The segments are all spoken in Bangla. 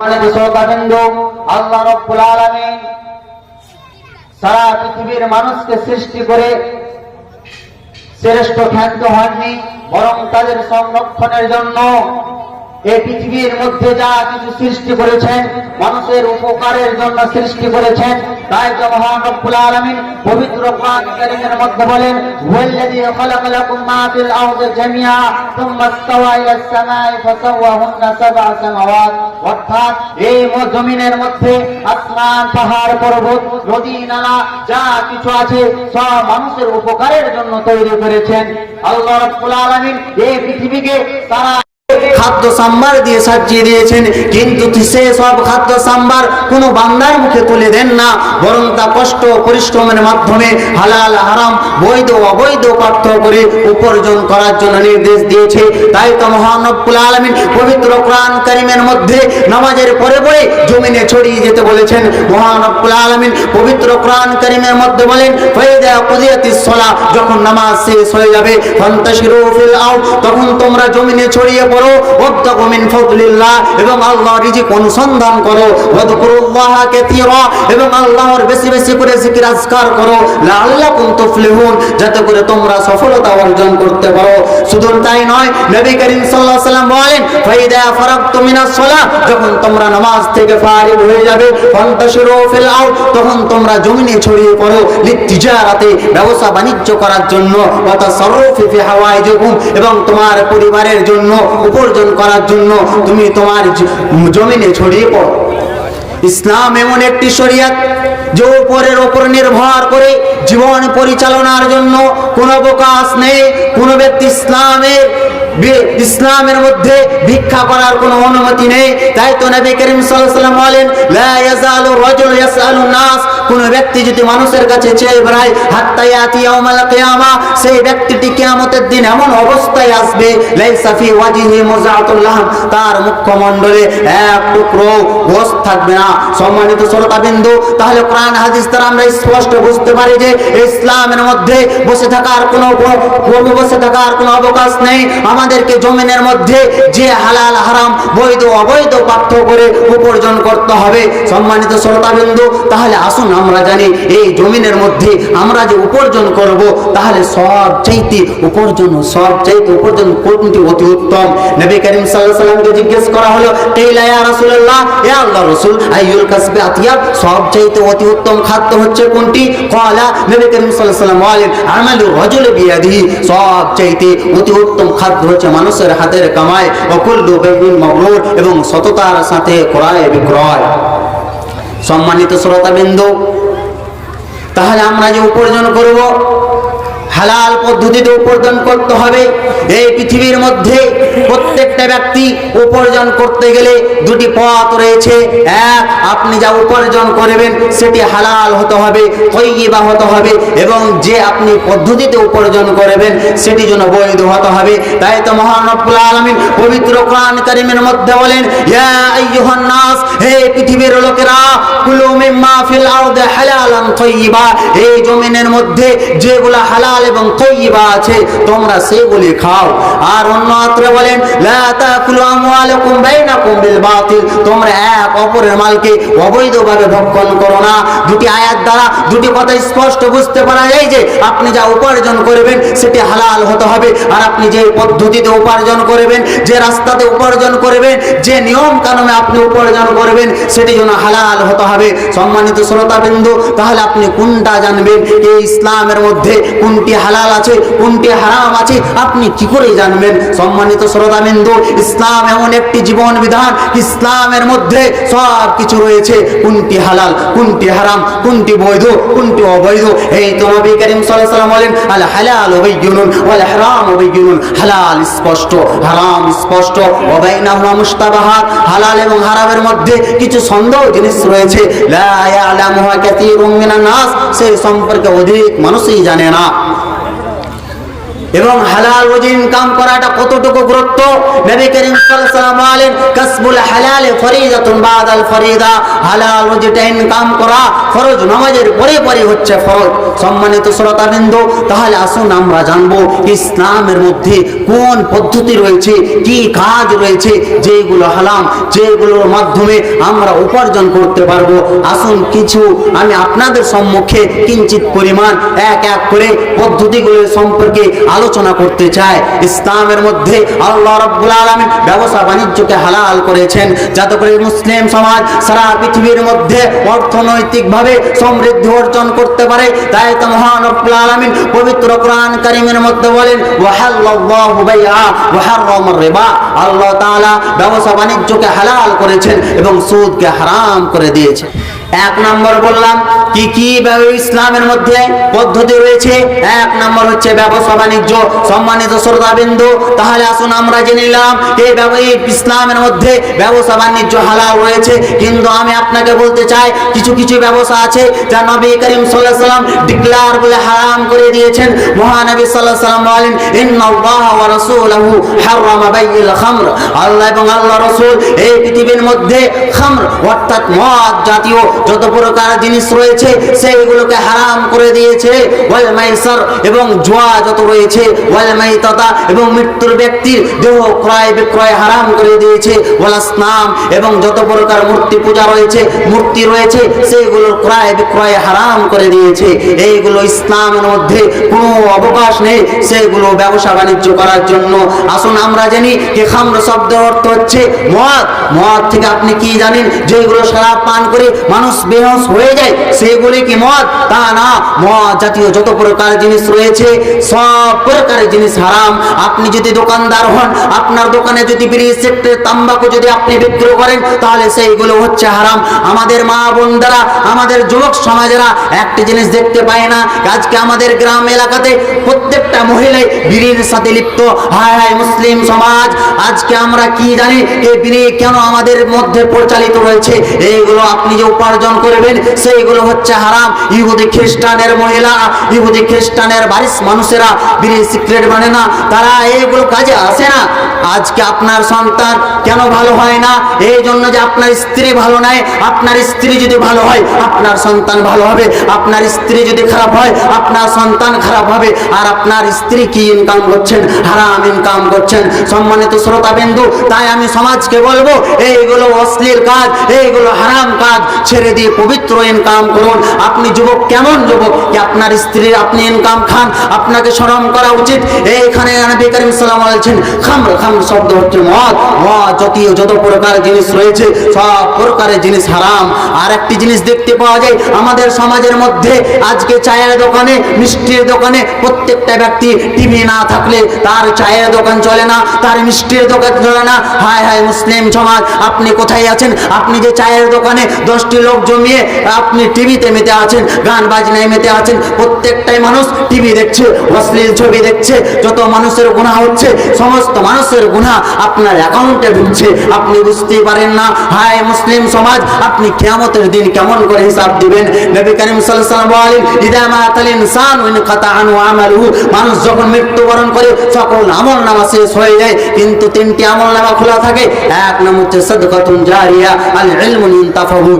শ্রোতাবৃন্দ, আল্লাহ রব্বুল আলামিন সারা পৃথিবীর মানুষকে সৃষ্টি করে শ্রেষ্ঠ খ্যাত হননি বরং তাদের সংরক্ষণের জন্য এই পৃথিবীর মধ্যে যা কিছু সৃষ্টি করেছেন, মানুষের উপকারের জন্য সৃষ্টি করেছেন, তাই তো মহান পবিত্র মধ্যে বলেন মা ফিল জামিআ, সুম্মা সামাই ফাসাওয়াহুন্না সাবআ সামাওয়াত। অর্থাৎ এই জমিনের মধ্যে আসমান, পাহাড়, পর্বত, নদী, নালা, যা কিছু আছে, সব মানুষের উপকারের জন্য তৈরি করেছেন। আল্লাহ রাব্বুল আলামিন এই পৃথিবীকে তারা খাদ্য সাম্বার দিয়ে সাজিয়ে দিয়েছেন, কিন্তু সে সব খাদ্য সাম্বার কোনো বান্দার মুখে তুলে দেন না, বরং তা কষ্ট পরিশ্রমের মাধ্যমে হালাল, হারাম, বৈধ অবৈধ পার্থক্য করে উপার্জন করার জন্য নির্দেশ দিয়েছে। তাই তো মহানবুল আলমিন পবিত্র কোরআন কারিমের মধ্যে নামাজের পরে পরে জমিনে ছড়িয়ে যেতে বলেছেন। মহানবুল আলমিন পবিত্র কোরআন কারিমের মধ্যে বলেন যখন নামাজ শেষ হয়ে যাবে, ফান্তাশিরু তখন তোমরা জমিনে ছড়িয়ে ফাদলিল্লাহ, এবং আল্লাহর রিজিক অনুসন্ধান করো, ওয়াদকুরুল্লাহ কাসীরা, এবং আল্লাহর বেশি বেশি করে জিকির আজকার করো, লাআল্লাকুম তুফলিহুন, যাতে করে তোমরা সফলতা অর্জন করতে পারো। শুধু তাই নয়, নবী করিম সাল্লাল্লাহু আলাইহি সাল্লাম বলেন, ফাইদা ফারাগতু মিনাস সালাহ, যখন তোমরা নামাজ থেকে ফারিগ হয়ে যাবে, ফান্তাশিরু ফিল তখন তোমরা জমিনে ছড়িয়ে পড়ো, লিতিজারাতে ব্যবসা বাণিজ্য করার জন্য, ওয়া তাসাররুফি ফি এবং তোমার পরিবারের জন্য উপার্জন করার জন্য তুমি তোমার জমিনে ছড়িয়ে পড়ো। ইসলাম এমন একটি শরিয়াত যে উপরের ওপর নির্ভর করে জীবন পরিচালনার জন্য কোনো অবকাশ নেই, কোনো ব্যক্তি ইসলামের ইসলামের মধ্যে ভিক্ষা করার কোনো অনুমতি নেই। তাই তো নবী করিম বলেন কোন ব্যক্তি যদি মানুষের কাছে চেয়ে বেড়ায় হাত্তা ইয়াতি ইয়াউমাল কিয়ামা, সেই ব্যক্তিটি কিয়ামতের দিন এমন অবস্থায় আসবে, লাইসা ওয়াজিহি মুজাআতুল তার মুখমণ্ডলে এক টুকরো গোশত থাকবে না। সম্মানিত শ্রোতাবিন্দু, তাহলে কোরআন হাদিস দ্বারা আমরা স্পষ্ট বুঝতে পারি যে ইসলামের মধ্যে বসে থাকার কোনো বসে থাকার কোনো অবকাশ নেই। আমাদেরকে জমিনের মধ্যে যে হালাল, হারাম, বৈধ, অবৈধ পার্থক্য করে উপার্জন করতে হবে। সম্মানিত শ্রোতাবিন্দু, তাহলে আসুন আমরা জানি এই জমিনের মধ্যে আমরা যে উপার্জন করব, তাহলে সব চাইতে উপার্জন, সব চাইতে উপার্জন কোনটি অতি উত্তম? নবী করিম সাল্লামকে জিজ্ঞেস করা হলো, কেইলা ইয়া রাসূলুল্লাহ? ইয়া আল্লাহ রাসূল, আইয়ুল কাসবি আতিয়াব? সব চাইতে অতি উত্তম খাদ্য হচ্ছে কোনটি? কলা নবী করিম সাল্লাম বলেন, আমালু রাজুল বিয়াদিহি সব চাইতে অতি উত্তম খাদ্য হচ্ছে মানুষের হাতের কামায় ও কুল্লু বাইইন মাবরুর এবং সততার সাথে ক্রয় বিক্রয়। সম্মানিত শ্রোতাবিন্দু তাহলে আমরা যে উপার্জন করব হালাল পদ্ধতিতে উপার্জন করতে হবে। এই পৃথিবীর মধ্যে প্রত্যেকটা ব্যক্তি উপার্জন করতে গেলে দুটি পথ রয়েছে। এক, আপনি যা উপার্জন করবেন সেটি হালাল হতে হবে তৈবা হতে হবে এবং যে আপনি পদ্ধতিতে উপার্জন করবেন সেটি যেন বৈধ হতে হবে। তাই তো মহান রব্বুল আলামিন পবিত্র কোরআন কারীমের মধ্যে বলেন নাস, হে পৃথিবীর লোকেরা, কুলু মিম্মা ফিল আরদি হালালান তাইয়্যিবা এই জমিনের মধ্যে যেগুলা হালাল এবং তাইয়্যিবা আছে, তোমরা সেগুলি খাও। আর অন্য আত্রে বলেন তোমরা এক অপরের মালকে অবৈধভাবে ভক্ষণ করো না। দুটি আয়াত দ্বারা দুটি কথা স্পষ্ট বুঝতে পারা যায় যে, আপনি যা উপার্জন করবেন, সেটি হালাল হতে হবে। আর আপনি যে পদ্ধতিতে উপার্জন করবেন, যে রাস্তাতে উপার্জন করবেন, যে নিয়ম কানুনে আপনি উপার্জন করবেন, সেটি যেন হালাল হতে হবে। সম্মানিত শ্রোতাবিন্দু, তাহলে আপনি কোনটা জানবেন? এই ইসলামের মধ্যে কোনটি হালাল আছে, কোনটি হারাম আছে, আপনি কি করে জানবেন? সম্মানিত শ্রোতাবিন্দু, ইসলাম এমন একটি জীবন বিধান, ইসলামের মধ্যে সব কিছু রয়েছে। কোনটি হালাল, কোনটি হারাম, কোনটি বৈধ, কোনটি অবৈধ? এই তো নবী করিম ওয়াসাল্লাম বলেন, আল হালাল বাইয়িনুন ওয়াল হারাম বাইয়িনুন হালাল স্পষ্ট, হারাম স্পষ্ট। ওয়া বাইনাহুমা মুশতাবাহাত, হালাল এবং হারামের মধ্যে কিছু সন্দেহ জিনিস রয়েছে। লা ইয়ালামুহা কাসীরুম মিনান নাস সেই সম্পর্কে অধিক মানুষই জানে না। এবং হালাল রুজি ইনকাম করাটা কতটুকু গুরুত্ব? নবী করিম সাল্লাল্লাহু আলাইহি কাসবুল হালাল ফরিজাতুন বাদাল ফরিদা। হালাল রুজিটা ইনকাম করা ফরজ, নামাজের পরে পরে হচ্ছে ফরজ। সম্মানিত শ্রোতাবৃন্দ, তাহলে আসুন আমরা জানব ইসলামের মধ্যে কোন পদ্ধতি রয়েছে, কি কাজ রয়েছে, যেগুলো হালাম, যেগুলোর মাধ্যমে আমরা উপার্জন করতে পারব। আসুন কিছু, আমি আপনাদের সম্মুখে কিঞ্চিত পরিমাণ এক এক করে পদ্ধতিগুলো সম্পর্কে আলোচনা করতে চাই ইসলামের মধ্যে আল্লাহ রাব্বুল আলামিন ব্যবসা বাণিজ্যকে হালাল করেছেন। যাতে করে মুসলিম সমাজ সারা পৃথিবীর মধ্যে অর্থনৈতিকভাবে সমৃদ্ধি অর্জন করতে পারে। তাই তো মহান রব্বুল আলামিন পবিত্র কোরআন কারীমের মধ্যে বলেন আল্লাহ তাআলা ব্যবসা বাণিজ্যকে হালাল করেছেন এবং সুদকে হারাম করে দিয়েছেন। এক নম্বর বললাম, কি কি ইসলামের মধ্যে পদ্ধতি রয়েছে? এক নম্বর হচ্ছে ব্যবসা বাণিজ্য, সম্মানিত শ্রোতাবিন্দু, তাহলে আসুন আমরা জেনে নিলাম এই ইসলামের মধ্যে ব্যবসা বাণিজ্য হালাল রয়েছে। কিন্তু আমি আপনাকে বলতে চাই, কিছু কিছু ব্যবসা আছে যা নবী করিম আলাইহি সাল্লাম ডিক্লার বলে হারাম করে দিয়েছেন। মহানবী আলাইহি সাল্লাম বলেন আল্লাহ এবং আল্লাহ রাসূল এই পৃথিবীর মধ্যে খামর, অর্থাৎ মদ জাতীয় যত প্রকার জিনিস রয়েছে, সেইগুলোকে হারাম করে দিয়েছে। এবং জুয়া যত রয়েছে এবং মৃত্যুর ব্যক্তির দেহ ক্রয় বিক্রয় হারাম করে দিয়েছে। ওয়াল এবং যত প্রকার মূর্তি পূজা রয়েছে, মূর্তি রয়েছে, সেইগুলোর ক্রয় বিক্রয় হারাম করে দিয়েছে। এইগুলো ইসলামের মধ্যে কোনো অবকাশ নেই সেগুলো ব্যবসা বাণিজ্য করার জন্য। আসুন আমরা জানি যে খামর শব্দের অর্থ হচ্ছে মদ। মদ থেকে আপনি কি জানেন? যেগুলো সারা পান করে মানুষ বেহস হয়ে যায়, সেগুলি কি মদ? তা না, মদ জাতীয় যত প্রকার জিনিস রয়েছে, সব প্রকারের জিনিস হারাম। আপনি যদি দোকানদার হন, আপনার দোকানে যদি বিড়ি সেক্টর তাম্বাকু যদি আপনি বিক্রি করেন, তাহলে সেইগুলো হচ্ছে হারাম। আমাদের মা বোনদারা, আমাদের যুবক সমাজেরা একটি জিনিস দেখতে পায় না। আজকে আমাদের গ্রাম এলাকাতে প্রত্যেকটা মহিলাই বিড়ির সাথে লিপ্ত। হায় হায়, মুসলিম সমাজ, আজকে আমরা কি জানি, এই বিড়ি কেন আমাদের মধ্যে প্রচালিত রয়েছে? এইগুলো আপনি যে উপার্জন করবেন, সেইগুলো হচ্ছে হারাম। ইহুদি খ্রিস্টানের মহিলা, ইহুদি খ্রিস্টানের বারিশ মানুষেরা বিড়ি সিক্রেট মানে না, তারা এইগুলো কাজে আসে না। আজকে আপনার সন্তান কেন ভালো হয় না? এই জন্য যে আপনার স্ত্রী ভালো নাই, আপনার স্ত্রী যদি ভালো হয়, আপনার সন্তান ভালো হবে। আপনার স্ত্রী যদি খারাপ হয়, আপনার সন্তান খারাপ হবে। আর আপনার স্ত্রী কি ইনকাম করছেন? হারাম ইনকাম করছেন। সম্মানিত শ্রোতাবিন্দু, তাই আমি সমাজকে বলব, এইগুলো অশ্লীল কাজ, এইগুলো হারাম কাজ। ছেড়ে দিয়ে পবিত্র ইনকাম করুন। আপনি যুবক কেমন যুবক? কি আপনার স্ত্রীর আপনি ইনকাম খান, আপনাকে স্মরণ করা উচিত। এইখানে নবী করিম সাল্লাম বলেছেন, খামর খামর শব্দ হচ্ছে মদ। মদ জাতীয় যত প্রকার জিনিস রয়েছে, সব প্রকারের জিনিস হারাম। আর একটি জিনিস দেখতে পাওয়া যায়, আমাদের সমাজের মধ্যে আজকে চায়ের দোকানে, মিষ্টির দোকানে প্রত্যেকটা ব্যক্তি টিভি না থাকলে তার চায়ের দোকান চলে না, তার মিষ্টির দোকান চলে না। হায় হায়, মুসলিম সমাজ, আপনি কোথায় আছেন? আপনি যে চায়ের দোকানে দশটি লোক জমিয়ে আপনি টিভিতে মেতে আছেন, গান বাজনায় মেতে আছেন, প্রত্যেকটাই মানুষ টিভি দেখছে, অশ্লীল ছবি দেখছে, যত মানুষের গুণা হচ্ছে, সমস্ত মানুষের গুণা আপনার অ্যাকাউন্টে ঢুকছে। আপনি বুঝতেই পারেন না, হায় মুসলিম সমাজ, আপনি কিয়ামতের দিন কেমন করে হিসাব দিবেন? নবী করিম সাল্লাল্লাহু আলাইহি ইদা মাতাল ইনসান ওয়া ইনকাতা আনহু আমালুহু। মানুষ যখন মৃত্যুবরণ করে, সকল আমল নামা শেষ হয়ে যায়, কিন্তু তিনটি আমল নামা খোলা থাকে। এক নাম হচ্ছে সাদকাতুন জারিয়া আল ইলমুন ইনতাফাহু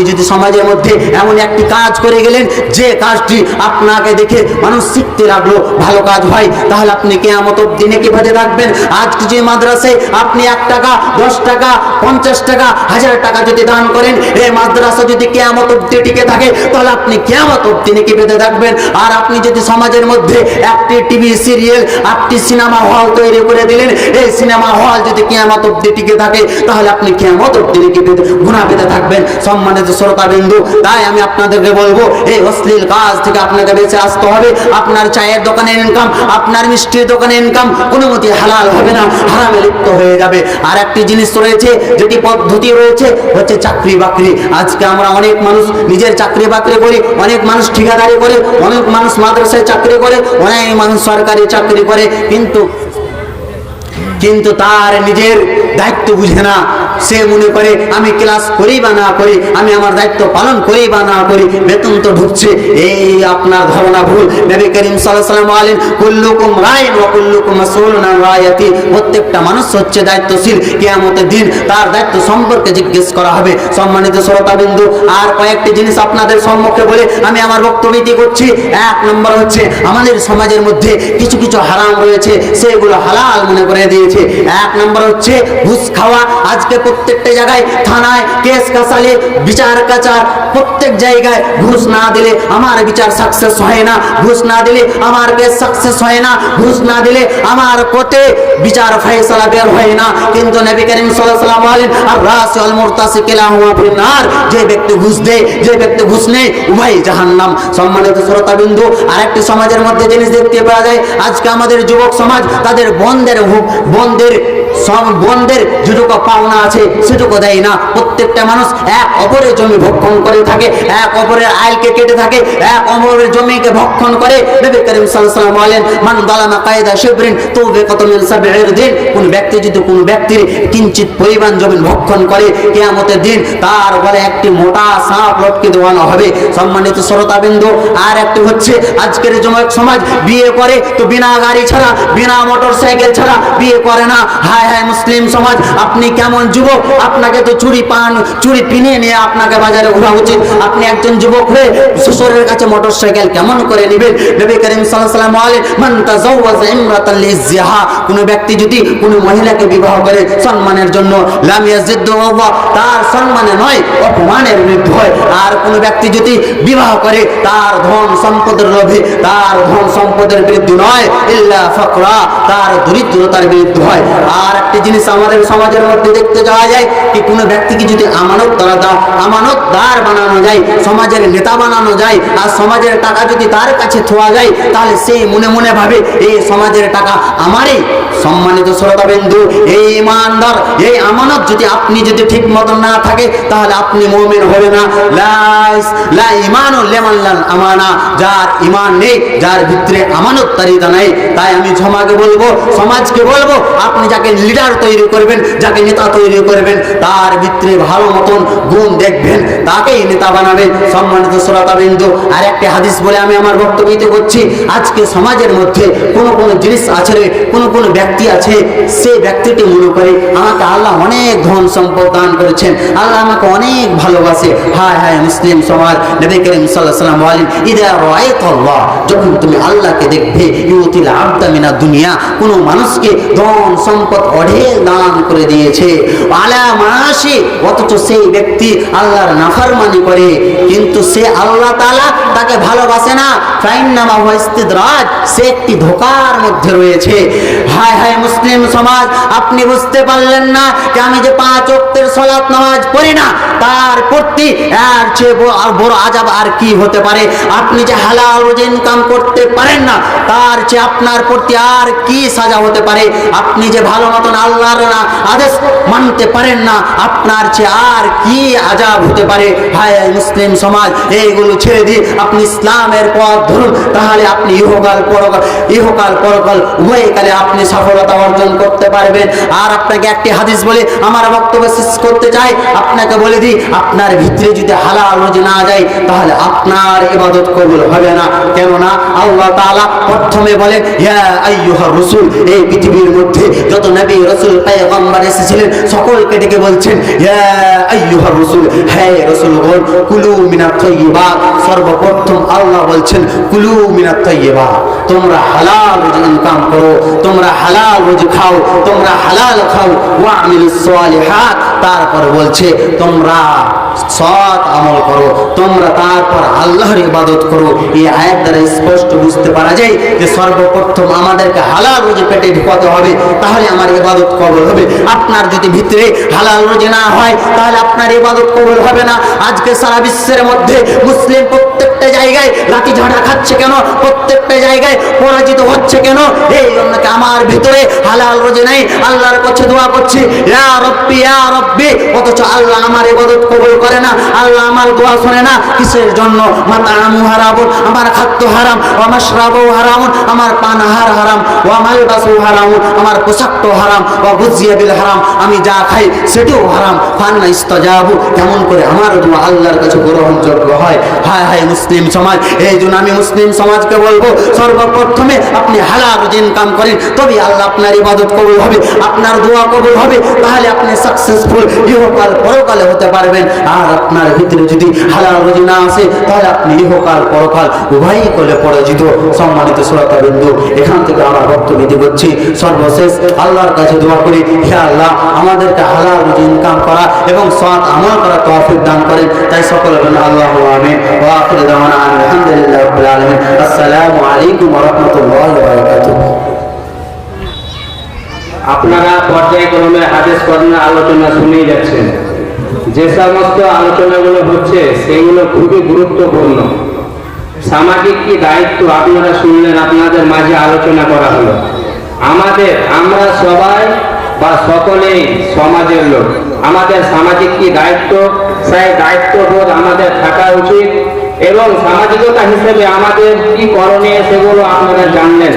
আপনি যদি সমাজের মধ্যে এমন একটি কাজ করে গেলেন, যে কাজটি আপনাকে দেখে মানুষ শিখতে লাগল, ভালো কাজ হয়, তাহলে আপনি কেয়ামত অব্দি নেকি ভেজে থাকবেন। আজকে যে মাদ্রাসায় আপনি এক টাকা, দশ টাকা, পঞ্চাশ টাকা, হাজার টাকা যদি দান করেন এই মাদ্রাসা যদি কেয়ামত অব্দি টিকে থাকে, তাহলে আপনি কেয়ামত অব্দি নেকি পেতে থাকবেন। আর আপনি যদি সমাজের মধ্যে একটি টিভি সিরিয়াল, একটি সিনেমা হল তৈরি করে দিলেন, এই সিনেমা হল যদি কেয়ামত অব্দি টিকে থাকে, তাহলে আপনি কেয়ামত অব্দি নেকি পেতে গুণা পেতে থাকবেন। সম্মানিত শ্রোতা বিন্দু তাই আমি আপনাদেরকে বলব, এই অশ্লীল কাজ থেকে আপনাকে বেঁচে আসতে হবে। আপনার চায়ের দোকানে ইনকাম আপনার মিষ্টির দোকানে ইনকাম কোনো মতে হালাল হবে না, হারামে লিপ্ত হয়ে যাবে। আর একটি জিনিস রয়েছে, যেটি পদ্ধতি রয়েছে, হচ্ছে চাকরি বাকরি। আজকে আমরা অনেক মানুষ নিজের চাকরি বাকরি করি, অনেক মানুষ ঠিকাদারি করে, অনেক মানুষ মাদ্রাসায় চাকরি করে, অনেক মানুষ সরকারি চাকরি করে, কিন্তু কিন্তু তার নিজের দায়িত্ব বুঝে না। সে মনে করে, আমি ক্লাস করি বা না করি, আমি আমার দায়িত্ব পালন করি বা না করি, বেতন তো ঢুকছে। এই আপনার ধারণা ভুল। নবী করিম বলেন, কুল্লুকুম ওয়া কুল্লুকুম রায়াতি। প্রত্যেকটা মানুষ হচ্ছে দায়িত্বশীল। দিন তার দায়িত্ব সম্পর্কে জিজ্ঞেস করা হবে। সম্মানিত শ্রোতাবিন্দু, আর কয়েকটি জিনিস আপনাদের সম্মুখে বলে আমি আমার বক্তব্য করছি। এক নম্বর হচ্ছে, আমাদের সমাজের মধ্যে কিছু কিছু হারাম রয়েছে, সেগুলো হালাল মনে করে দিয়েছে। এক নম্বর হচ্ছে, ঘুষ খাওয়া আজকে প্রত্যেকটা জায়গায়, থানায়, কেস কাসালে, বিচার কাচার, প্রত্যেক জায়গায় ঘুষ না দিলে আমার বিচার সাকসেস হয় না। ঘুষ না দিলে আমার কেস সাকসেস হয় না। ঘুষ না দিলে আমার কোর্টে বিচার ফয়সালা বের হয় না। কিন্তু নবী করিম সাল্লাল্লাহু আলাইহি বলেন আর রাসি আল মুরতাসি কিলাহুমা ফিন্নার। যে ব্যক্তি ঘুষ দেয়, যে ব্যক্তি ঘুষ নেয় উভয় জাহান্নাম। সম্মানিত শ্রোতাবিন্দু, আরেকটি সমাজের মধ্যে জিনিস দেখতে পাওয়া যায়, আজকে আমাদের যুবক সমাজ তাদের বন্ধের বন্ধের বন্ধের যেটুকু পাওনা আছে। সেটুকু দেয় না। প্রত্যেকটা মানুষ এক অপরের জমি ভক্ষণ করে থাকে, এক অপরের আইলকে কেটে থাকে, এক অপরের জমিকে ভক্ষণ করে। নবী করিম সাল্লাল্লাহু বলেন, মান দালামা কায়দা শিবরিন দিন। কোন ব্যক্তি যদি কোন ব্যক্তির কিঞ্চিত পরিমাণ জমি ভক্ষণ করে, কিয়ামতের দিন তার একটি মোটা সাপ লটকে দেওয়ানো হবে। সম্মানিত শ্রোতাবিন্দু, আর একটি হচ্ছে, আজকের যুবক সমাজ বিয়ে করে তো বিনা গাড়ি ছাড়া, বিনা মোটর সাইকেল ছাড়া বিয়ে করে না। হায় হায় মুসলিম সমাজ, আপনি কেমন যুবক? আপনাকে তো চুরি পান, চুরি পিনে নিয়ে আপনাকে বাজারে ঘোরা উচিত। আপনি একজন যুবক হয়ে শ্বশুরের কাছে মোটর সাইকেল কেমন করে নেবেন? নবী করিম লিজিহা কোন ব্যক্তি যদি কোন মহিলাকে বিবাহ করে সম্মানের জন্য তার সম্মানে নয়, অপমানের মৃত্যু হয়। আর কোন ব্যক্তি যদি বিবাহ করে, তার ধন সম্পদের লোভে, তার ধন সম্পদের বৃদ্ধি নয়, ইল্লা ফাকরা, তার দরিদ্রতার বৃদ্ধি হয়। আর একটি জিনিস আমাদের সমাজের মধ্যে দেখতে যাওয়া যায় কি কোনো ব্যক্তিকে যদি আমানত দ্বারা দাও, আমানতদার বানানো যায়, সমাজের নেতা বানানো যায়, আর সমাজের টাকা যদি তার কাছে থোয়া যায়, তাহলে সেই মনে মনে ভাবে, এই সমাজের টাকা আমারই। সম্মানিত শ্রোতাবিন্দু, এই ইমানদার, এই আমানত যদি আপনি যদি ঠিক মতন না থাকে, তাহলে আপনি মুমিন হবে না। লাইস, লা ইমানু আমানা। যার ইমান নেই, যার ভিতরে আমানত তারিদা নেই, তাই আমি সমাজকে বলব সমাজকে বলব, আপনি যাকে লিডার তৈরি করবেন, যাকে নেতা তৈরি করবেন, তার ভিতরে ভালো মতন গুণ দেখবেন, তাকেই নেতা বানাবেন সম্মানিত শ্রোতাবিন্দু। আর একটি হাদিস বলে আমি আমার বক্তব্য দিতে করছি আজকে সমাজের মধ্যে কোনো কোনো জিনিস আছে রে, কোনো কোনো ব্যক্তি আছে সেই ব্যক্তিটি মনে করে, আমাকে আল্লাহ অনেক ধন সম্পদ দান করেছেন, আল্লাহ আমাকে অনেক ভালোবাসে। হায় হায় মুসলিম সমাজ, নবী করিম সাল্লাল্লাহু আলাইহি ওয়াসাল্লাম বলেন, ইদা রাআইতাল্লাহ যখন তুমি আল্লাহকে দেখবে, ইউতিল আবদা মিনা দুনিয়া কোনো মানুষকে ধন সম্পদ অঢেল দান করে দিয়েছে। আলা মাসি অথচ সেই ব্যক্তি আল্লাহর নাফরমানি করে। কিন্তু সে আল্লাহ তাআলা তাকে ভালোবাসে না। ফাইন্নামা ইস্তিদরাজ, সে একটি ধোকার মধ্যে রয়েছে। হায় হায় মুসলিম সমাজ, আপনি বুঝতে পারলেন না যে আমি যে পাঁচ ওয়াক্তের সালাত নামাজ পড়ি না, তার প্রতি এর চেয়ে বড় আর আজাব আর কি হতে পারে? আপনি যে হালাল রোজে ইনকাম করতে পারেন না, তার চেয়ে আপনার প্রতি আর কি সাজা হতে পারে? আপনি যে ভালো মতন আল্লাহর আদেশ মানতে পারেন না, আপনার চেয়ে আর কি আজাব হতে পারে? হায় হায় মুসলিম সমাজ, এইগুলো ছেড়ে দিয়ে আপনি ইসলামের পথ ধরুন, তাহলে আপনি ইহকাল পরকাল ইহকাল পরকাল উভয়কালে আপনি সফলতা অর্জন করতে পারবেন। আর আপনাকে একটি হাদিস বলে, আমার বক্তব্য শেষ করতে চাই, আপনাকে বলে দিই, আপনার ভিতরে যদি হালাল রোজে না যায়, তাহলে আপনার ইবাদত কবুল হবে না। কেননা আল্লাহ তাআলা প্রথমে বলে ইয়া আইয়ুহার রাসূল এই পৃথিবীর মধ্যে যত নবী রাসূল, পয়গম্বর এসেছিলেন সকলকে ডেকে বলছেন কুলু সর্বপ্রথম আল্লাহ বলছেন, কুলু তোমরা হালাল ইনকাম করো, তোমরা হালাল খাও, তোমরা হালাল খাও তারপর বলছে, তোমরা সৎ আমল করো। তোমরা তারপর আল্লাহর ইবাদত করো। এই আয়ের দ্বারা স্পষ্ট বুঝতে পারা যায় যে সর্বপ্রথম আমাদেরকে হালাল রুজি পেটে ঢুকাতে হবে, তাহলে আমার ইবাদত কবল হবে। আপনার যদি ভিতরে হালাল রুজি না হয়, তাহলে আপনার ইবাদত কবল হবে না। আজকে সারা বিশ্বের মধ্যে মুসলিম প্রত্যেক প্রত্যেকটা জায়গায় লাঠি ঝাঁটা খাচ্ছে কেন? প্রত্যেকটা জায়গায় পরাজিত হচ্ছে কেন? এই জন্য আমার ভিতরে হালাল রোজে নাই, আল্লাহর কাছে দোয়া করছি। ইয়া রব্বি ইয়া রব্বি, অথচ আল্লাহ আমার ইবাদত কবুল করে না, আল্লাহ আমার দোয়া শোনে না, কিসের জন্য? মাতামু হারাবুন আমার খাদ্য হারাম, ওয়া মাশরাবু হারামুন, আমার পানাহার হারাম, ওয়া মালবাসু হারামুন, আমার পোশাকটো হারাম, ওয়া গুজিয়া বিল হারাম, আমি যা খাই সেটিও হারাম ফান্না ইস্তাজাবু, কেমন করে আমার দোয়া আল্লাহর কাছে গ্রহণযোগ্য হয়? হায় হায় মুসলিম সমাজ, এই জন্য আমি মুসলিম সমাজকে বলব, সর্বপ্রথমে আপনি হালাল ইনকাম করেন তবে আল্লাহ আপনার ইবাদত কবুল হবে, আপনার দোয়া কবুল হবে, তাহলে আপনি সাকসেসফুল ইহকাল পরকালে হতে পারবেন। আর আপনার ভিতরে যদি হালাল রুজি না আসে, তাহলে আপনি ইহকাল পরকাল উভয়ই করলে পরাজিত। সম্মানিত শ্রোতা বিন্দু, এখান থেকে আমার বক্তব্য দিতে করছি। সর্বশেষ আল্লাহর কাছে দোয়া করি, হে আল্লাহ, আমাদেরকে হালাল রুজি ইনকাম করা এবং সৎ আমল করা তৌফিক দান করেন। তাই সকলে বলেন, আল্লাহ আমিন। ওয়া আখিরু যে সমস্ত আলোচনাগুলো হচ্ছে, সেগুলো খুবই গুরুত্বপূর্ণ। সামাজিক কি দায়িত্ব আপনারা শুনলেন, আপনাদের মাঝে আলোচনা করা হলো। আমাদের, আমরা সবাই বা সকলেই সমাজের লোক। আমাদের সামাজিক কি দায়িত্ব? সেই দায়িত্ববোধ আমাদের থাকা উচিত। এবং সামাজিকতা হিসেবে আমাদের কি করণীয় সেগুলো আপনারা জানলেন।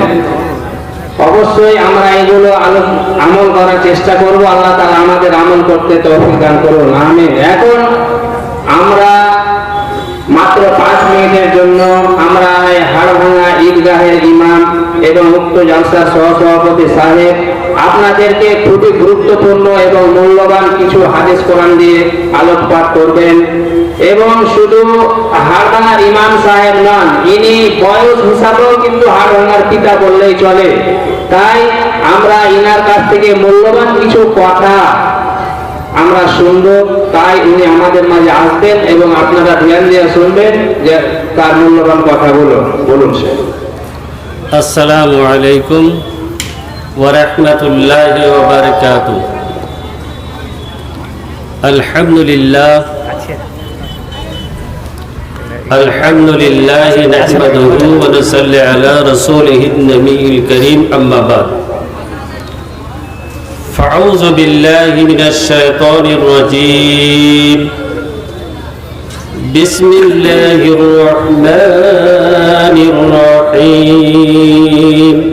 অবশ্যই আমরা এগুলো আমল করার চেষ্টা করব। আল্লাহ তাআলা আমাদের আমল করতে তৌফিক দান করুন। আমিন। এখন আমরা মাত্র পাঁচ মিনিটের জন্য আমরা হাড়ভাঙা ঈদগাহের ইমাম এবং উক্ত জলসার সহসভাপতি সাহেব আপনাদেরকে খুবই গুরুত্বপূর্ণ এবং মূল্যবান কিছু হাদিস কোরআন দিয়ে আলোকপাত করবেন। এবং শুধু হাড়ভাঙার ইমাম সাহেব নন, ইনি বয়স হিসাবেও কিন্তু হাড়ভাঙার পিতা বললেই চলে। তাই আমরা ইনার কাছ থেকে মূল্যবান কিছু কথা আমরা শুনব, তাই উনি আমাদের মাঝে আসবেন এবং আপনারা ধ্যান দিয়ে শুনবেন যে তার মূল্যবান কথাগুলো। বলুন সে আসসালামু আলাইকুম। ورحمة الله وبركاته. الحمد لله الحمد لله نحمده ونصلي على رسوله النبي الكريم أما بعد. فأعوذ بالله من الشيطان الرجيم. بسم الله الرحمن الرحيم.